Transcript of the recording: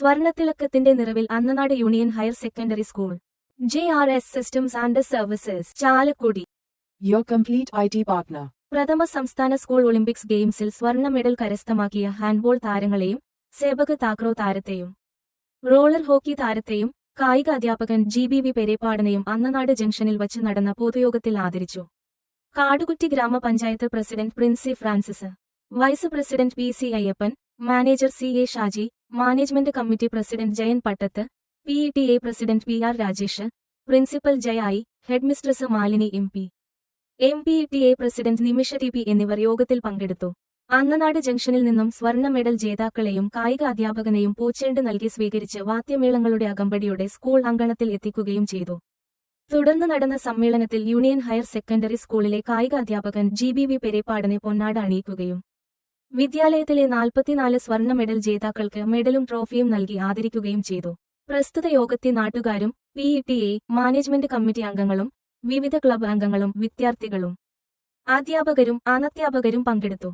സ്വർണത്തിളക്കത്തിന്റെ നിറവിൽ Annanad union higher secondary school. J R S systems and services Chalakudy. Your complete I T partner പ്രഥമ സംസ്ഥാന school olympics ഗെയിംസിൽ സ്വർണ medal കരസ്ഥമാക്കിയ handball താരങ്ങളെയും സേബക് താക്രോ താരത്തെയും. റോളർ ഹോക്കി താരത്തെയും കായിക അധ്യാപകൻ ജി ബി വി പെരേപ്പാടനെയും അന്നനാട് ജംഗ്ഷനിൽ വച്ച് നടന്ന പൊതുയോഗത്തിൽ ആദരിച്ചു. കാടുകുറ്റി ഗ്രാമപഞ്ചായത്ത് president Princy Francis. Vice president P C Ayyappan manager C A Shaji management committee president Jayan Pattath P E T A president P R Rajesh principal ജയായി headmistress Malini M P M P E T A president Nimisha T P എന്നിവർ യോഗത്തിൽ പങ്കെടുത്തു. അന്നനാട് ജംഗ്ഷനിൽ നിന്നും സ്വർണ medal ജേതാക്കളെയും കായിക അധ്യാപകനെയും പൂച്ചേണ്ട് നൽകി സ്വീകരിച്ച് വാദ്യമേളങ്ങളുടെ അകമ്പടിയോടെ സ്കൂൾ അങ്കണത്തിൽ എത്തിക്കുകയും ചെയ്തു. തുടർന്ന് നടന്ന സമ്മേളനത്തിൽ യൂണിയൻ ഹയർ സെക്കൻഡറി സ്കൂളിലെ കായിക അധ്യാപകൻ ജി ബി വി പെരേപ്പാടനെ പൊന്നാട് അണിയിക്കുകയും വിദ്യാലയത്തിലെ നാൽപ്പത്തിനാല് സ്വർണ മെഡൽ ജേതാക്കൾക്ക് മെഡലും ട്രോഫിയും നൽകി ആദരിക്കുകയും ചെയ്തു. പ്രസ്തുത യോഗത്തെ നാട്ടുകാരും P E T A management committee അംഗങ്ങളും വിവിധ ക്ലബ് അംഗങ്ങളും വിദ്യാർത്ഥികളും അധ്യാപകരും അനധ്യാപകരും പങ്കെടുത്തു.